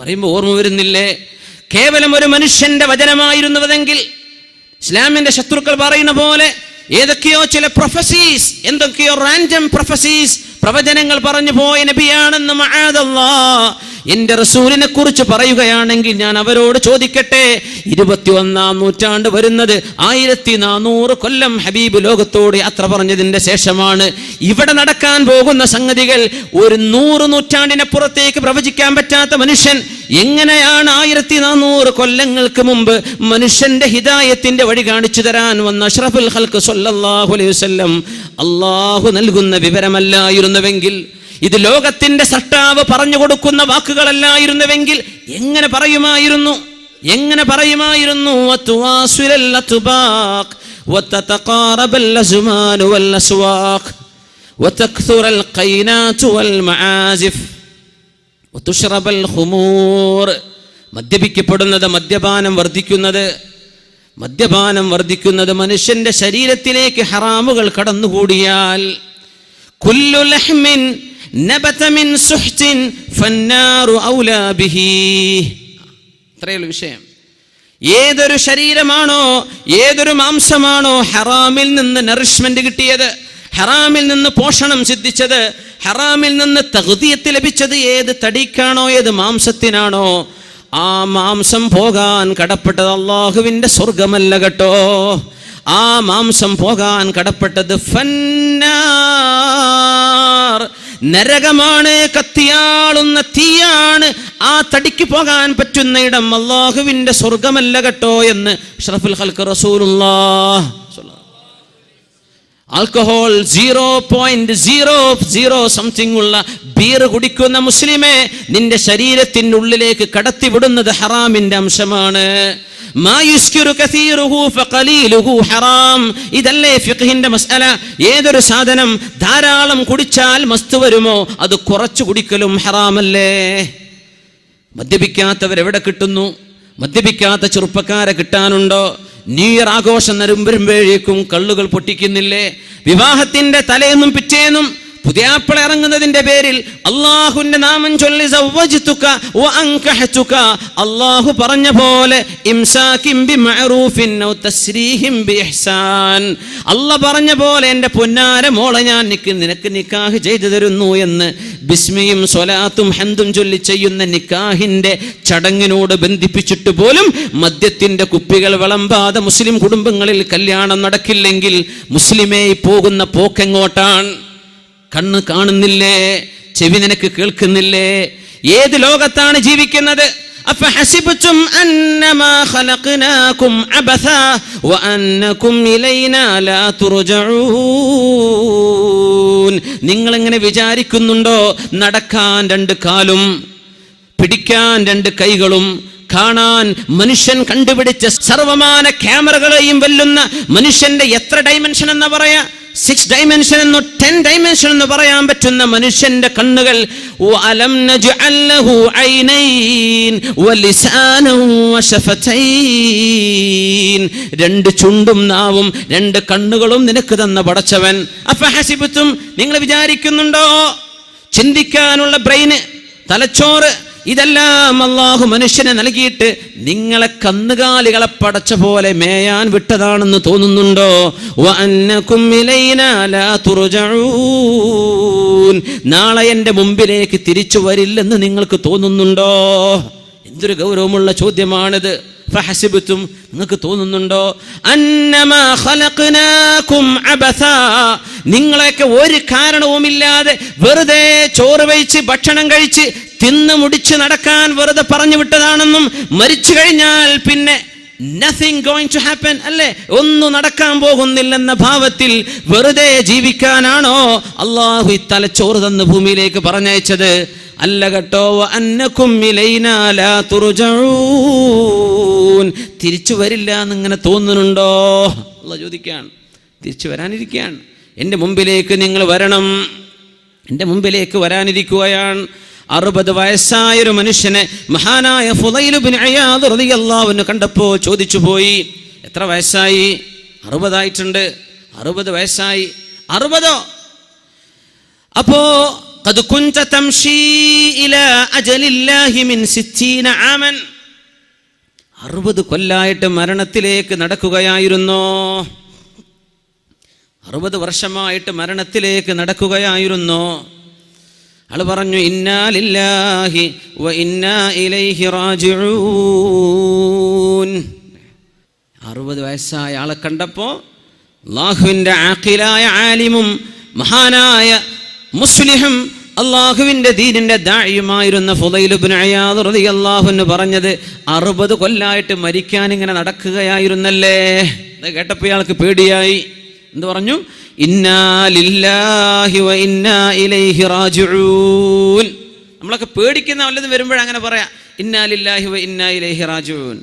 പറയുമ്പോൾ ഓർമ്മ വരുന്നില്ലേ? കേവലം ഒരു മനുഷ്യന്റെ വചനമായിരുന്നുവെങ്കിൽ ഇസ്ലാമിന്റെ ശത്രുക്കൾ പറയുന്ന പോലെ ഏതൊക്കെയോ ചില പ്രൊഫസീസ് എന്തൊക്കെയോ റാൻഡം പ്രൊഫസീസ് പ്രവചനങ്ങൾ പറഞ്ഞു പോയ നബിയാണെന്ന് എന്റെ റസൂലിനെ കുറിച്ച് പറയുകയാണെങ്കിൽ ഞാൻ അവരോട് ചോദിക്കട്ടെ. ഇരുപത്തി ഒന്നാം നൂറ്റാണ്ട് വരുന്നത് ആയിരത്തി നാനൂറ് കൊല്ലം ഹബീബ് ലോകത്തോട് യാത്ര പറഞ്ഞതിന്റെ ശേഷമാണ്. ഇവിടെ നടക്കാൻ പോകുന്ന സംഗതികൾ ഒരു നൂറ് നൂറ്റാണ്ടിനപ്പുറത്തേക്ക് പ്രവചിക്കാൻ പറ്റാത്ത മനുഷ്യൻ എങ്ങനെയാണ് ആയിരത്തി നാനൂറ് കൊല്ലങ്ങൾക്ക് മുമ്പ് മനുഷ്യന്റെ ഹിതായത്തിന്റെ വഴി കാണിച്ചു തരാൻ വന്ന അഷ്റഫുൽ ഹൽക്ക് സല്ലല്ലാഹു അലൈഹി അള്ളാഹു നൽകുന്ന വിവരമല്ലായിരുന്നുവെങ്കിൽ ഇത് ലോകത്തിന്റെ സട്ടാവ് പറഞ്ഞു കൊടുക്കുന്ന വാക്കുകളല്ലായിരുന്നുവെങ്കിൽ എങ്ങനെ പറയുമായിരുന്നു? എങ്ങനെ പറയുമായിരുന്നു? മദ്യപിക്കപ്പെടുന്നത് മദ്യപാനം വർദ്ധിക്കുന്നത് മദ്യപാനം വർദ്ധിക്കുന്നത് മനുഷ്യന്റെ ശരീരത്തിലേക്ക് ഹറാമുകൾ കടന്നുകൂടിയാൽ ഇത്രയുള്ള വിഷയം. ഏതൊരു ശരീരമാണോ ഏതൊരു മാംസമാണോ ഹറാമിൽ നിന്ന് നറിഷ്മെന്റ് കിട്ടിയത്? ഹറാമിൽ നിന്ന് പോഷണം സിദ്ധിച്ചത്? ഹറാമിൽ നിന്ന് തകുതിയത്ത് ലഭിച്ചത് ഏത് തടിക്കാണോ ഏത് മാംസത്തിനാണോ? ആ മാംസം പോകാൻ കടപ്പെട്ടത് അള്ളാഹുവിന്റെ സ്വർഗമല്ല കേട്ടോ. ആ മാംസം പോകാൻ കടപ്പെട്ടത് ഫന്നാർ. നരകമാണ് കത്തിയാളുന്ന തീയാണ്. ആ തടിക്ക് പോകാൻ പറ്റുന്ന ഇടം അള്ളാഹുവിന്റെ സ്വർഗമല്ല കേട്ടോ എന്ന് ഷറഫുൽ ഹൽക്ക് alcohol zero point zero zero something ഉള്ള ബീർ കുടിക്കുന്ന മുസ്ലിമെ നിന്റെ ശരീരത്തിനുള്ളിലേക്ക് കടത്തിവിടുന്നത് ഹറാമിന്റെ അംശമാണ്. ഇതല്ലേ മസ്അല. ഏതൊരു സാധനം ധാരാളം കുടിച്ചാൽ മസ്തു വരുമോ? അത് കുറച്ചു കുടിക്കലും ഹറാമല്ലേ? മദ്യപിക്കാത്തവരെവിടെ കിട്ടുന്നു? മദ്യപിക്കാത്ത ചെറുപ്പക്കാരെ കിട്ടാനുണ്ടോ? ന്യൂ ഇയർ ആഘോഷം നരും വരുമ്പോഴേക്കും കള്ളുകൾ പൊട്ടിക്കുന്നില്ലേ? വിവാഹത്തിന്റെ തലേന്നും പിറ്റേന്നും പുതിയാപ്പിള ഇറങ്ങുന്നതിന്റെ പേരിൽ അള്ളാഹുവിന്റെ നാമം ചൊല്ലി അള്ളാഹു പറഞ്ഞ പോലെ അല്ല പറഞ്ഞ പോലെ എന്റെ പൊന്നാര മോളെ ഞാൻ നിക്ക് നിനക്ക് നിക്കാഹ് ചെയ്തു തരുന്നു എന്ന് ബിസ്മിയും സ്വലാത്തും ഹന്തും ചൊല്ലി ചെയ്യുന്ന നിക്കാഹിന്റെ ചടങ്ങിനോട് ബന്ധിപ്പിച്ചിട്ട് പോലും മദ്യത്തിന്റെ കുപ്പികൾ വിളമ്പാതെ മുസ്ലിം കുടുംബങ്ങളിൽ കല്യാണം നടക്കില്ലെങ്കിൽ മുസ്ലിമേ പോകുന്ന പോക്കെങ്ങോട്ടാണ്? കണ്ണ് കാണുന്നില്ലേ ചെവി നിനക്ക് കേൾക്കുന്നില്ലേ ഏത് ലോകത്താണ് ജീവിക്കുന്നത് أفحسبتم أنما خلقناكم عبثا وأنكم إلينا لا ترجعون നിങ്ങൾ എങ്ങനെ വിചാരിക്കുന്നുണ്ടോ നടക്കാൻ രണ്ട് കാലും പിടിക്കാൻ രണ്ട് കൈകളും കാണാൻ മനുഷ്യൻ കണ്ടുപിടിച്ച സർവമാന ക്യാമറകളെയും വെല്ലുന്ന മനുഷ്യന്റെ എത്ര ഡൈമെൻഷൻ എന്ന് പറയാ സിക്സ് ഡൈമെൻഷൻ എന്നോ ടെൻ ഡൈമെൻഷൻ എന്ന് പറയാൻ പറ്റുന്ന മനുഷ്യന്റെ കണ്ണുകൾ. രണ്ട് ചുണ്ടും നാവും രണ്ട് കണ്ണുകളും നിനക്ക് തന്ന പടച്ചവൻ. അഫഹസിബത്തും നിങ്ങൾ വിചാരിക്കുന്നുണ്ടോ? ചിന്തിക്കാനുള്ള ബ്രെയിന് തലച്ചോറ് ഇതെല്ലാം അള്ളാഹു മനുഷ്യനെ നൽകിയിട്ട് നിങ്ങളെ കന്നുകാലികളെ പടച്ച പോലെ മേയാൻ വിട്ടതാണെന്ന് തോന്നുന്നുണ്ടോ. നാളെ എന്റെ മുമ്പിലേക്ക് തിരിച്ചു വരില്ലെന്ന് നിങ്ങൾക്ക് തോന്നുന്നുണ്ടോ? എന്തൊരു ഗൗരവമുള്ള ചോദ്യമാണിത്. ഫഹസിബത്തും നിങ്ങൾക്ക് തോന്നുന്നുണ്ടോ? നിങ്ങളെയൊക്കെ ഒരു കാരണവുമില്ലാതെ വെറുതെ ചോറ് വഹിച്ച് ഭക്ഷണം കഴിച്ച് തിന്ന് മുടിച്ച് നടക്കാൻ വെറുതെ പറഞ്ഞു വിട്ടതാണെന്നും മരിച്ചു കഴിഞ്ഞാൽ പിന്നെ നത്തിങ് ഗോയിങ് ടു ഹാപ്പൻ അല്ലേ? ഒന്നും നടക്കാൻ പോകുന്നില്ലെന്ന ഭാവത്തിൽ വെറുതെ ജീവിക്കാനാണോ അള്ളാഹു തലച്ചോറ് തന്ന് ഭൂമിയിലേക്ക് പറഞ്ഞയച്ചത്? അല്ല കേട്ടോ അന്നക്കും തിരിച്ചു വരില്ല എന്നിങ്ങനെ തോന്നുന്നുണ്ടോ? അല്ല ചോദിക്കുകയാണ്. തിരിച്ചു വരാനിരിക്കുകയാണ്. എന്റെ മുമ്പിലേക്ക് നിങ്ങൾ വരണം. എന്റെ മുമ്പിലേക്ക് വരാനിരിക്കുകയാണ്. അറുപത് വയസ്സായ ഒരു മനുഷ്യനെ മഹാനായ ഫുദൈലുബിൻ അയാദ് റളിയല്ലാഹുവിനെ കണ്ടപ്പോൾ ചോദിച്ചു പോയി എത്ര വയസ്സായി അറുപതായിട്ടുണ്ട് അറുപത് വയസ്സായി അറുപതോ അപ്പോ قد كنت تمشي إلى أجل الله من ستين عاما അറുപത് കൊല്ലായിട്ട് മരണത്തിലേക്ക് നടക്കുകയായിരുന്നോ അറുപത് വർഷമായിട്ട് മരണത്തിലേക്ക് നടക്കുകയായിരുന്നോ ആൾ പറഞ്ഞു വ ഇലൈഹി റാജിഊൻ. അറുപത് വയസ്സായ ആളെ കണ്ടപ്പോ അള്ളാഹുവിന്റെ ആഖിലായ ആലിമും മഹാനായ മുസ്ലിഹും അള്ളാഹുവിന്റെ ദീനിന്റെ ദാഴിയുമായിരുന്ന ഫുദൈലുബിൻ അയാദ് പറഞ്ഞത് അറുപത് കൊല്ലായിട്ട് മരിക്കാൻ ഇങ്ങനെ നടക്കുകയായിരുന്നല്ലേ? കേട്ടപ്പോൾ ഇയാൾക്ക് പേടിയായി. എന്ത് പറഞ്ഞു? ഇന്നാ ലില്ലാഹി ഇലൈഹി റാജിഊൻ. നമ്മളൊക്കെ പേടിക്കുന്ന വല്ലതും വരുമ്പോഴങ്ങനെ അങ്ങനെ പറയാം ഇന്നാലില്ലാഹി വ ഇന്നാ ഇലൈഹി റാജിഊൻ.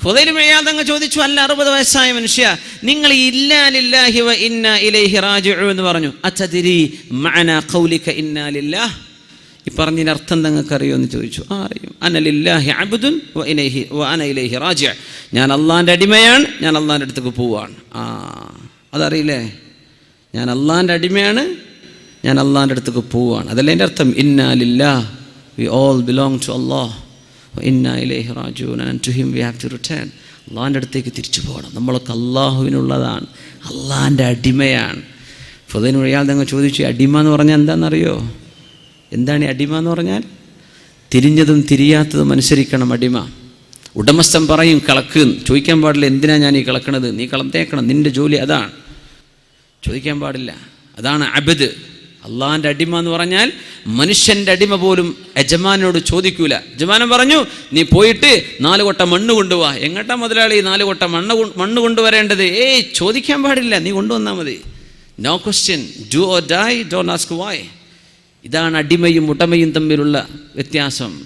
ഫുദൈൽ മെയ്യാദങ്ങ് ചോദിച്ചു അല്ല അറുപത് വയസ്സായ മനുഷ്യ നിങ്ങൾ ഇല്ലാലില്ലാഹി ഇന്ന ഇലൈഹി റാജിഊൻ എന്ന് പറഞ്ഞു. അത്തദിരി മഅന ഖൗലിക ഇന്നാ ലില്ലാഹ്. ഈ പറഞ്ഞതിന്റെ അർത്ഥം നിങ്ങൾക്ക് അറിയോ എന്ന് ചോദിച്ചു. ആ അറിയും അനലില്ലാഹി അബ്ദുൻ വ ഇലൈഹി വ അന ഇലൈഹി റാജിഅ ഞാൻ അള്ളാഹിന്റെ അടിമയാണ് ഞാൻ അള്ളാഹിന്റെ അടുത്തേക്ക് പോവാണ്. ആ. അതറിയില്ലേ? ഞാൻ അള്ളാന്റെ അടിമയാണ് ഞാൻ അള്ളാന്റെ അടുത്തേക്ക് പോവുകയാണ്. അതല്ലേ എന്റെ അർത്ഥം? ഇന്നാലില്ല we all belong to and to him we have to return അള്ളാഹിന്റെ അടുത്തേക്ക് തിരിച്ചു പോകണം. നമ്മളൊക്കെ അള്ളാഹുവിനുള്ളതാണ് അള്ളാന്റെ അടിമയാണ്. ഫുദൈൻ ഒഴിയാൽ നിങ്ങൾ ചോദിച്ചു അടിമ എന്ന് പറഞ്ഞാൽ എന്താണെന്നറിയോ? എന്താണ് ഈ അടിമ എന്ന് പറഞ്ഞാൽ? തിരിഞ്ഞതും തിരിയാത്തതും അനുസരിക്കണം അടിമ. ഉടമസ്ഥൻ പറയും കളക്ക്. ചോദിക്കാൻ പാടില്ല എന്തിനാണ് ഞാൻ ഈ കളക്കണത്? നീ കളത്തേക്കണം നിന്റെ ജോലി അതാണ്. ചോദിക്കാൻ പാടില്ല. അതാണ് അബദ്. അള്ളാഹിന്റെ അടിമ എന്ന് പറഞ്ഞാൽ മനുഷ്യന്റെ അടിമ പോലും യജമാനോട് ചോദിക്കൂല. യജമാനൻ പറഞ്ഞു നീ പോയിട്ട് നാല് കൊട്ട മണ്ണ് കൊണ്ടുപോവാ എങ്ങട്ടാ മുതലാളി നാല് കൊട്ട മണ്ണ് മണ്ണ് കൊണ്ടുവരേണ്ടത്? ഏയ് ചോദിക്കാൻ പാടില്ല. നീ കൊണ്ടുവന്നാൽ മതി. No question do or die do ask why ഇതാണ് അടിമയും ഉടമയും തമ്മിലുള്ള വ്യത്യാസം.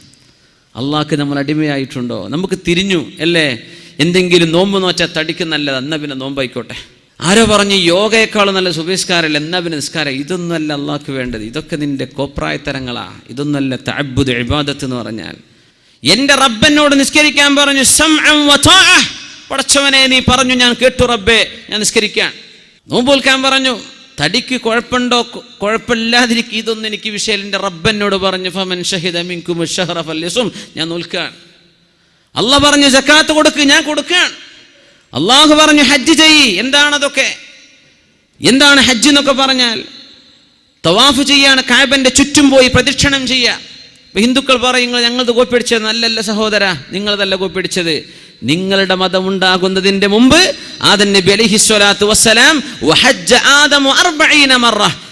അള്ളാഹ്ക്ക് നമ്മൾ അടിമയായിട്ടുണ്ടോ? നമുക്ക് തിരിഞ്ഞു അല്ലേ? എന്തെങ്കിലും നോമ്പ് നോച്ചാൽ തടിക്ക് നല്ലത്. പിന്നെ നോമ്പായിക്കോട്ടെ. ആരോ പറഞ്ഞു യോഗയേക്കാൾ നല്ല സുബേസ്കാരല്ല എന്നാ പിന്നെ നിസ്കാരം? ഇതൊന്നുമല്ല അള്ളാഹ്ക്ക് വേണ്ടത്. ഇതൊക്കെ നിന്റെ കോപ്രായത്തരങ്ങളാ. ഇതൊന്നല്ല തഅബ്ബുദ് ഇബാദത്ത് എന്ന് പറഞ്ഞാൽ. എന്റെ റബ്ബനോട് നിസ്കരിക്കാൻ പറഞ്ഞു. പടച്ചവനെ നീ പറഞ്ഞു ഞാൻ കേട്ടു റബ്ബേ ഞാൻ നിസ്കരിക്കാൻ. നോമ്പോൽക്കാൻ പറഞ്ഞു തടിക്ക് കുഴപ്പമുണ്ടോ? കുഴപ്പമില്ലാതിരിക്കും. ഇതൊന്നും എനിക്ക് വിഷയം എന്റെ റബ്ബനോട് പറഞ്ഞു ഫമൻ ഞാൻ നോൽക്കാൻ. അല്ല പറഞ്ഞു ജക്കാത്ത് കൊടുക്ക് ഞാൻ കൊടുക്കാൻ. അള്ളാഹു പറഞ്ഞു ഹജ്ജ് ചെയ്യ്. എന്താണതൊക്കെ? എന്താണ് ഹജ്ജ് എന്നൊക്കെ പറഞ്ഞാൽ തവാഫ് ചെയ്യാണ് കാബന്റെ ചുറ്റും പോയി പ്രദക്ഷിണം ചെയ്യുക. ഹിന്ദുക്കൾ പറയും "നിങ്ങൾ ഞങ്ങളത് കോപ്പിടിച്ചത് നല്ലല്ല സഹോദര നിങ്ങളതല്ല കോപ്പിടിച്ചത് നിങ്ങളുടെ മതം ഉണ്ടാകുന്നതിന്റെ മുമ്പ് ആദൻ നബി സ്വലാത്തു വസ്സലാം നാൽപ്പത് ആദമു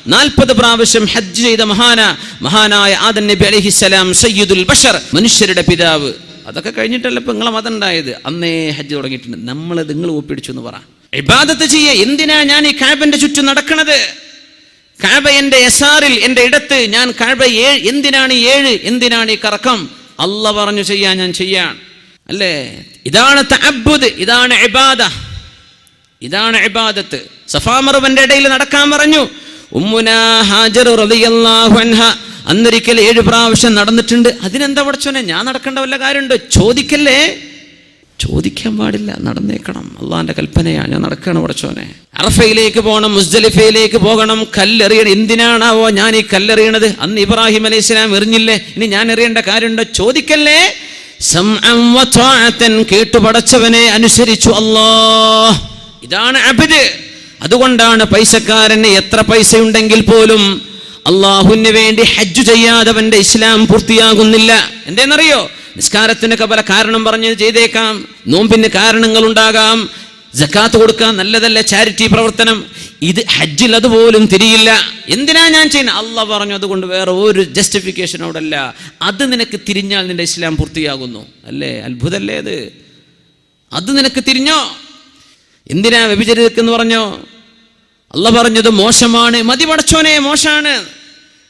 40 പ്രാവശ്യം ഹജ്ജ് ചെയ്ത മഹാന മഹാനായ ആദൻ നബി അലൈഹിസ്സലാം സയ്യിദുൽ ബഷർ മനുഷ്യരുടെ പിതാവ്. അതൊക്കെ കഴിഞ്ഞിട്ടല്ല ഇപ്പൊ നിങ്ങളെ മതം ഉണ്ടായത്? അന്നേ ഹജ്ജ് തുടങ്ങിയിട്ടുണ്ട്. നമ്മൾ നിങ്ങൾ ഒപ്പിടിച്ചു എന്ന് പറ. ഇബാദത്ത് ചെയ്യ. എന്തിനാ ഞാൻ ഈ കാബന്റെ ചുറ്റും നടക്കണത്? കാബ എന്റെ എസാറിൽ എന്റെ ഇടത്ത്. ഞാൻ കാബ ഏഴ് എന്തിനാണ് ഏഴ്? എന്തിനാണ് ഈ കറക്കം? അല്ല പറഞ്ഞു ചെയ്യാൻ ഞാൻ ചെയ്യാൻ അല്ലേ? ഇതാണ് തഅബ്ബുദ്. ഇതാണ് ഇബാദ. ഇതാണ് ഇബാദത്ത്. സഫാമറുവന്റെ ഇടയിൽ നടക്കാൻ പറഞ്ഞു. ഉമ്മുനാ ഹാജർ റളിയല്ലാഹു അൻഹ. അന്നൊരിക്കൽ ഏഴ് പ്രാവശ്യം നടന്നിട്ടുണ്ട്. അതിനെന്താ പഠിച്ചോനെ ഞാൻ നടക്കേണ്ട വല്ല കാര്യമുണ്ടോ? ചോദിക്കല്ലേ? ചോദിക്കാൻ പാടില്ല. നടന്നേക്കണം. അള്ളാന്റെ കൽപ്പനയാണ് ഞാൻ നടക്കണം പഠിച്ചോനെ അറഫയിലേക്ക് പോകണം മുസ്ദലിഫയിലേക്ക് പോകണം. കല്ലെറിയണം എന്തിനാണാവോ ഞാൻ ഈ കല്ലെറിയണത്? അന്ന് ഇബ്രാഹിം അലൈഹി സ്വലാം എറിഞ്ഞില്ലേ? ഇനി ഞാൻ എറിയേണ്ട കാര്യമുണ്ടോ? ചോദിക്കല്ലേ? സംഅം വത്വാഅത്തൻ കേട്ടു പടച്ചവനെ അനുസരിച്ചു അല്ലോ ഇതാണ് അബിദ്. അതുകൊണ്ടാണ് പൈസക്കാരന് എത്ര പൈസ ഉണ്ടെങ്കിൽ പോലും അള്ളാഹുവിന് വേണ്ടി ഹജ്ജ് ചെയ്യാതവന്റെ ഇസ്ലാം പൂർത്തിയാകുന്നില്ല. എന്തേന്നറിയോ? നിസ്കാരത്തിനൊക്കെ പല കാരണം പറഞ്ഞ് ചെയ്തേക്കാം. നോമ്പിന് കാരണങ്ങൾ ഉണ്ടാകാം ജക്കാത്ത് കൊടുക്കാൻ നല്ലതല്ല ചാരിറ്റി പ്രവർത്തനം. ഇത് ഹജ്ജിൽ അതുപോലും തിരിയില്ല. എന്തിനാ ഞാൻ ചെയ്യുന്നത്? അല്ല പറഞ്ഞു അതുകൊണ്ട് വേറെ ഒരു ജസ്റ്റിഫിക്കേഷൻ അവിടെ അല്ല അത് നിനക്ക് തിരിഞ്ഞാൽ നിന്റെ ഇസ്ലാം പൂർത്തിയാകുന്നു. അല്ലേ? അത്ഭുതല്ലേ അത്? അത് നിനക്ക് തിരിഞ്ഞോ? എന്തിനാ വ്യഭിചരിതക്കെന്ന് പറഞ്ഞോ? അല്ല പറഞ്ഞത് മോശമാണ്. മതി പടച്ചോനെ മോശമാണ്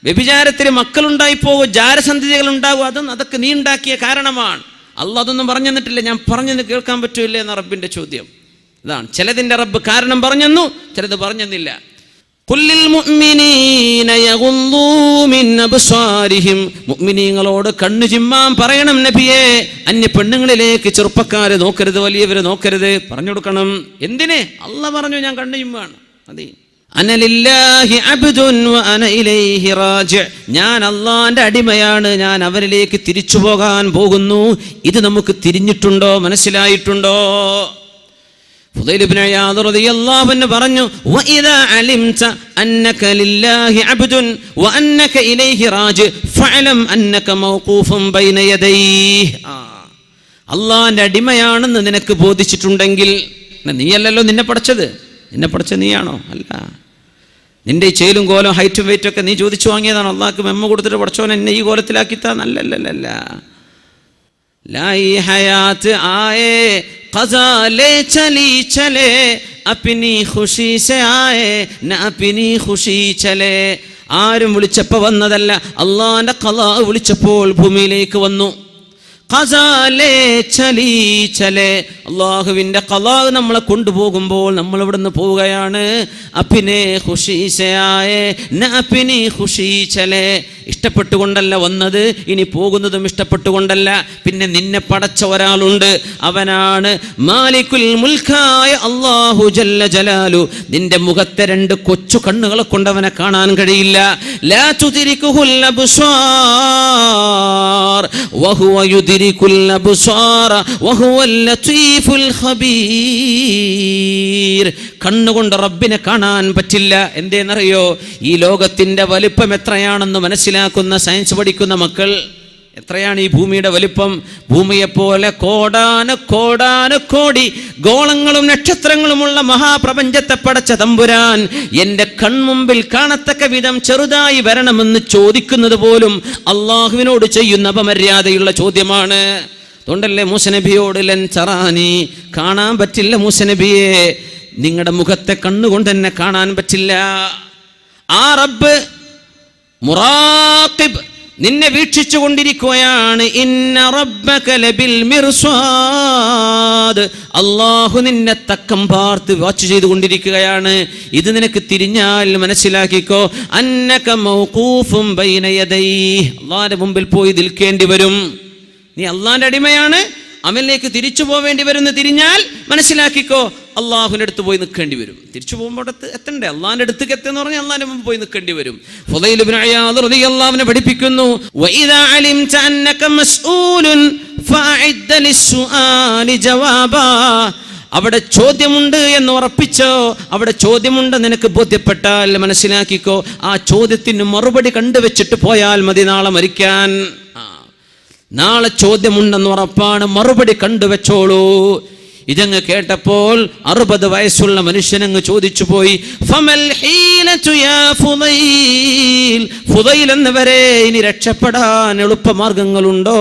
വ്യഭിചാരത്തിന് മക്കളുണ്ടായി പോകും ജാരസന്ധികൾ ഉണ്ടാകും അതും അതൊക്കെ നീ ഉണ്ടാക്കിയ കാരണമാണ്. അല്ല അതൊന്നും പറഞ്ഞു തന്നിട്ടില്ല. ഞാൻ പറഞ്ഞെന്ന് കേൾക്കാൻ പറ്റൂലേ എന്ന റബ്ബിന്റെ ചോദ്യം. ഇതാണ്. ചിലതിന്റെ റബ്ബ് കാരണം പറഞ്ഞെന്നു ചിലത് പറഞ്ഞെന്നില്ല. മുഅ്മിനീങ്ങളോട് കണ്ണു ചിമ്മാൻ പറയണം നബിയെ. അന്യ പെണ്ണുങ്ങളിലേക്ക് ചെറുപ്പക്കാരെ നോക്കരുത് വലിയവരെ നോക്കരുത്. പറഞ്ഞു കൊടുക്കണം. എന്തിനെ? അല്ല പറഞ്ഞു ഞാൻ കണ്ണു ചിമ്മാണ്. ഞാൻ അള്ളാന്റെ അടിമയാണ്. ഞാൻ അവരിലേക്ക് തിരിച്ചു പോകാൻ പോകുന്നു. ഇത് നമുക്ക് തിരിഞ്ഞിട്ടുണ്ടോ? മനസ്സിലായിട്ടുണ്ടോ? പറഞ്ഞു അള്ളാന്റെ അടിമയാണെന്ന് നിനക്ക് ബോധിച്ചിട്ടുണ്ടെങ്കിൽ നീയല്ലല്ലോ നിന്നെ പഠിച്ചത് നിന്നെ പഠിച്ച നീയാണോ? അല്ല. നിന്റെ ഈ ചേലും കോലം ഹൈറ്റും വെയിറ്റും ഒക്കെ നീ ചോദിച്ചു വാങ്ങിയതാണ്. അള്ളാഹ്ക്ക് മെമ്മ കൊടുത്തിട്ട് പഠിച്ചവൻ എന്നെ ഈ കോലത്തിലാക്കി തന്നല്ലല്ലല്ല ആരും വിളിച്ചപ്പോ വന്നതല്ല. അള്ളാന്റെ കലാ വിളിച്ചപ്പോൾ ഭൂമിയിലേക്ക് വന്നു. ഖസാലേ കലാഹ് നമ്മളെ കൊണ്ടുപോകുമ്പോൾ നമ്മൾ ഇവിടുന്ന് പോവുകയാണ്. അപ്പിനെ ഖുഷീശയായേ ന അപ്പിനി ഖുഷീ ഇഷ്ടപ്പെട്ടുകൊണ്ടല്ല വന്നത് ഇനി പോകുന്നതും ഇഷ്ടപ്പെട്ടുകൊണ്ടല്ല. പിന്നെ നിന്നെ പടച്ച ഒരാളുണ്ട് അവനാണ് മാലിക്കുൽ മുൽഖായ അള്ളാഹു ജല്ല ജലാലു. നിന്റെ മുഖത്തെ രണ്ട് കൊച്ചു കണ്ണുകളെ കൊണ്ടവനെ കാണാൻ കഴിയില്ല. ലാ തുതിരിക്കുഹുൽ അബ്സാർ യുദിരിക്കുൽ അബ്സാറ وهو اللطيف الخبير. കണ്ണുകൊണ്ട് റബ്ബിനെ കാണാൻ പറ്റില്ല. എന്തേന്നറിയോ? ഈ ലോകത്തിന്റെ വലിപ്പം എത്രയാണെന്ന് മനസ്സിലാക്കുന്ന സയൻസ് പഠിക്കുന്ന മക്കൾ എത്രയാണ് ഈ ഭൂമിയുടെ വലിപ്പം? ഭൂമിയെപ്പോലെ കോടാന കോടാന കോടി ഗോളങ്ങളും നക്ഷത്രങ്ങളുമുള്ള മഹാപ്രപഞ്ചത്തെ പടച്ച തമ്പുരാൻ എന്റെ കൺമുമ്പിൽ കാണത്തക്ക വിധം ചെറുതായി വരണമെന്ന് ചോദിക്കുന്നത് പോലും അള്ളാഹുവിനോട് ചെയ്യുന്ന അപമര്യാദയുള്ള ചോദ്യമാണ്. അതുകൊണ്ടല്ലേ മൂസനബിയോട് ലൻ ചറാനി കാണാൻ പറ്റില്ല മൂസനബിയെ നിങ്ങളുടെ മുഖത്തെ കണ്ണുകൊണ്ട് തന്നെ കാണാൻ പറ്റില്ല. ആ റബ്ബ് മുറാഖിബ് നിന്നെ വീക്ഷിച്ചു കൊണ്ടിരിക്കുകയാണ്. അള്ളാഹു നിന്നെ തക്കം പാർത്ത് വാച്ച് ചെയ്തു കൊണ്ടിരിക്കുകയാണ്. ഇത് നിനക്ക് തിരിഞ്ഞാൽ മനസ്സിലാക്കിക്കോ. അന്നക മൗഖൂഫും മുമ്പിൽ പോയി നിൽക്കേണ്ടി വരും. നീ അള്ളാന്റെ അടിമയാണ്. അവനിലേക്ക് തിരിച്ചു പോവേണ്ടി വരുന്ന തിരിഞ്ഞാൽ മനസ്സിലാക്കിക്കോ അള്ളാഹുവിന്റെ അടുത്ത് പോയി നിൽക്കേണ്ടി വരും. തിരിച്ചു പോകുമ്പോൾ അടുത്ത് എത്തണ്ടേ? അള്ളാഹിന്റെ അടുത്തേക്ക് എത്തുന്ന പറഞ്ഞാൽ അള്ളാഹിന് മുമ്പ് പോയി നിൽക്കേണ്ടി വരും. റളിയല്ലാഹുവിനെ പഠിപ്പിക്കുന്നു അവിടെ ചോദ്യമുണ്ട് എന്ന് ഉറപ്പിച്ചോ? അവിടെ ചോദ്യമുണ്ട് നിനക്ക് ബോധ്യപ്പെട്ടാൽ മനസ്സിലാക്കിക്കോ. ആ ചോദ്യത്തിന് മറുപടി കണ്ടുവച്ചിട്ട് പോയാൽ മതി നാളെ മരിക്കാൻ. നാളെ ചോദ്യമുണ്ടെന്ന് ഉറപ്പാണ്. മറുപടി കണ്ടുവെച്ചോളൂ. ഇതങ്ങ് കേട്ടപ്പോൾ അറുപത് വയസ്സുള്ള മനുഷ്യനങ്ങ് ചോദിച്ചു പോയി ഫുദൈൽ? എന്നവരെ ഇനി രക്ഷപ്പെടാൻ എളുപ്പമാർഗങ്ങളുണ്ടോ?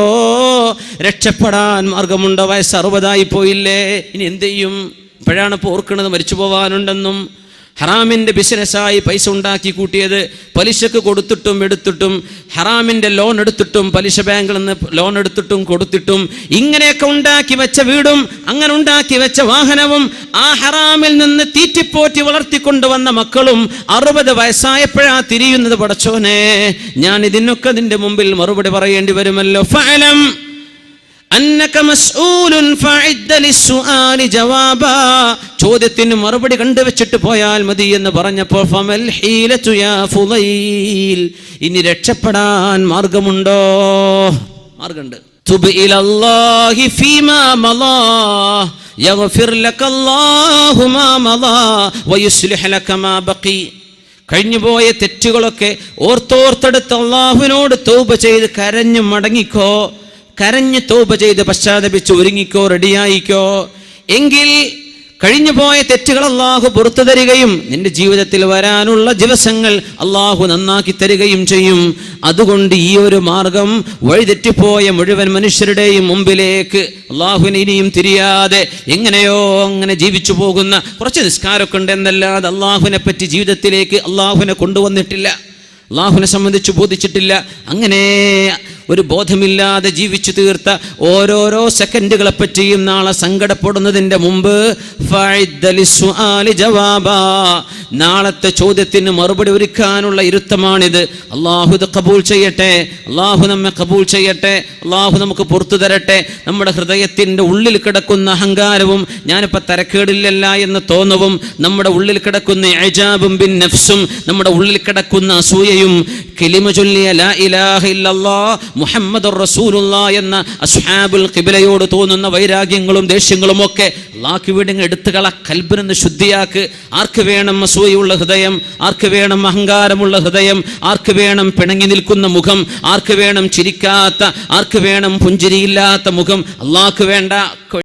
രക്ഷപ്പെടാൻ മാർഗമുണ്ടോ? വയസ്സ് അറുപതായി പോയില്ലേ? ഇനി എന്ത് ചെയ്യും? ഇപ്പോഴാണ് ഓർക്കുന്നത് മരിച്ചു പോവാനുണ്ടെന്നും ഹറാമിന്റെ ബിസിനസ്സായി പൈസ ഉണ്ടാക്കി കൂട്ടിയത് പലിശക്ക് കൊടുത്തിട്ടും എടുത്തിട്ടും ഹറാമിന്റെ ലോൺ എടുത്തിട്ടും പലിശ ബാങ്കിൽ നിന്ന് ലോൺ എടുത്തിട്ടും കൊടുത്തിട്ടും ഇങ്ങനെയൊക്കെ ഉണ്ടാക്കി വെച്ച വീടും അങ്ങനെ ഉണ്ടാക്കി വെച്ച വാഹനവും ആ ഹറാമിൽ നിന്ന് തീറ്റിപ്പോറ്റി വളർത്തിക്കൊണ്ടുവന്ന മക്കളും അറുപത് വയസ്സായപ്പോഴാ തിരിയുന്നത് പടച്ചോനെ. ഞാൻ ഇതിനൊക്കെ നിന്റെ മുമ്പിൽ മറുപടി പറയേണ്ടി വരുമല്ലോ. ഫലം ചോദ്യത്തിന് മറുപടി കണ്ടുവച്ചിട്ട് പോയാൽ മതി എന്ന് പറഞ്ഞപ്പോൾ ഇനി രക്ഷപ്പെടാൻ മാർഗമുണ്ടോ? മാർഗമുണ്ട്. കഴിഞ്ഞുപോയ തെറ്റുകളൊക്കെ ഓർത്തോർത്തെടുത്ത് അള്ളാഹുവിനോട് തൗബ ചെയ്ത് കരഞ്ഞു മടങ്ങിക്കോ. കരഞ്ഞ് തോപ ചെയ്ത് പശ്ചാത്തപിച്ച് ഒരുങ്ങിക്കോ റെഡിയായിക്കോ. എങ്കിൽ കഴിഞ്ഞു പോയ തെറ്റുകൾ അള്ളാഹു പുറത്തു തരികയും നിന്റെ ജീവിതത്തിൽ വരാനുള്ള ദിവസങ്ങൾ അള്ളാഹു നന്നാക്കി തരികയും ചെയ്യും. അതുകൊണ്ട് ഈ ഒരു മാർഗം വഴിതെറ്റിപ്പോയ മുഴുവൻ മനുഷ്യരുടെയും മുമ്പിലേക്ക് അള്ളാഹുവിന് ഇനിയും തിരിയാതെ എങ്ങനെയോ അങ്ങനെ ജീവിച്ചു പോകുന്ന കുറച്ച് നിസ്കാരമൊക്കെ ഉണ്ട് എന്നല്ലാതെ അള്ളാഹുവിനെ പറ്റി ജീവിതത്തിലേക്ക് അള്ളാഹുവിനെ കൊണ്ടുവന്നിട്ടില്ല. അള്ളാഹുവിനെ സംബന്ധിച്ച് ബോധിച്ചിട്ടില്ല. അങ്ങനെ ഒരു ബോധമില്ലാതെ ജീവിച്ചു തീർത്ത ഓരോരോ സെക്കൻഡുകളെ പറ്റിയും നാളെ സങ്കടപ്പെടുന്നതിന്റെ മുമ്പ്. നാളത്തെ ചോദ്യത്തിന് മറുപടി ഒരുക്കാനുള്ള ഇരുത്തമാണിത്. അള്ളാഹു ഇത് കബൂൽ ചെയ്യട്ടെ. അള്ളാഹു നമ്മെ കബൂൾ ചെയ്യട്ടെ. അള്ളാഹു നമുക്ക് പുറത്തു തരട്ടെ. നമ്മുടെ ഹൃദയത്തിന്റെ ഉള്ളിൽ കിടക്കുന്ന അഹങ്കാരവും ഞാനിപ്പോൾ തരക്കേടില്ലല്ല എന്ന് തോന്നവും നമ്മുടെ ഉള്ളിൽ കിടക്കുന്ന എജാബും ബിൻ നഫ്സും നമ്മുടെ ഉള്ളിൽ കിടക്കുന്ന അസൂയയും. കിലിമ ചൊല്ലിയ ലാ ഇലാഹ ഇല്ലല്ലാ. മുഹമ്മദുർ റസൂലുള്ള എന്ന അസ്ഹാബുൽ കിബിലയോട് തോന്നുന്ന വൈരാഗ്യങ്ങളും ദേഷ്യങ്ങളും ഒക്കെ അള്ളാഹ് വേണ്ടി അങ്ങ് എടുത്തുകള കൽബിനെന്ന് ശുദ്ധിയാക്ക്. ആർക്ക് വേണം അസൂയുള്ള ഹൃദയം? ആർക്ക് വേണം അഹങ്കാരമുള്ള ഹൃദയം? ആർക്ക് വേണം പിണങ്ങി നിൽക്കുന്ന മുഖം? ആർക്ക് വേണം ചിരിക്കാത്ത? ആർക്ക് വേണം പുഞ്ചിരിയില്ലാത്ത മുഖം? അള്ളാഹ്ക്ക് വേണ്ട